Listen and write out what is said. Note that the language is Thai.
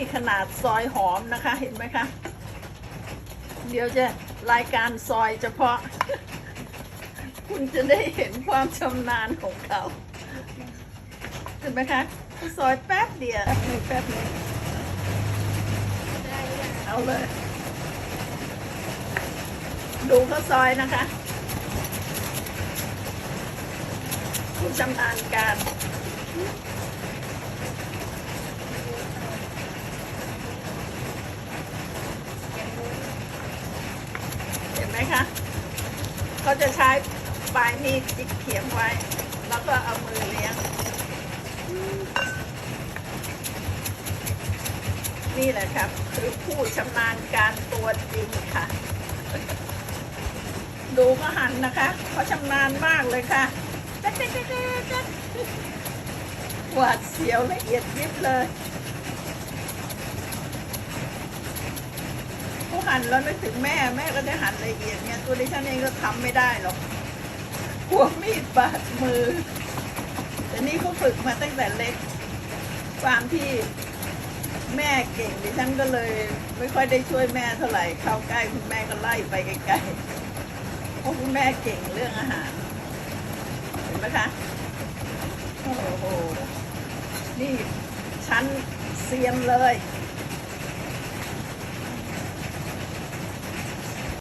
นี่ขนาดซอยหอมนะคะเห็นไหมคะ เดี๋ยวจะรายการซอยเฉพาะ คุณจะได้เห็นความชำนาญของเขาเห็นไหมคะซอยแป๊บเดียวแป๊บหนึงแป๊บหนึงได้ยังเอาเลย ดูเขาซอยนะคะ คุณชำนาญการ เห็น ไหมคะเขาจะใช้ปลายมีดจิกเขียงไว้ แล้วก็เอามือเลี้ยง นี่แหละครับ คือผู้ชำนาญการตัวจริงค่ะ ดูเขาหันนะคะเขาชำนาญมากเลยค่ะจ๊ะจ๊ะจ๊ะจ๊ะจ๊ะหวาดเสียวละเอียดยิบเลย หันแล้วนึกถึงแม่แม่ก็ได้หันละเอียดเนี่ยตัวดิฉันเองก็ทำไม่ได้หรอกหัวมีดบาดมือ แต่นี่เขาฝึกมาตั้งแต่เล็กความที่แม่เก่งดิฉันก็เลย ไม่ค่อยได้ช่วยแม่เท่าไหร่เข้าใกล้คุณแม่ก็ไล่ไปไกลๆเพราะคุณแม่เก่งเรื่องอาหาร เห็นไหมคะโอ้โหนี่ชั้นเซียนเลย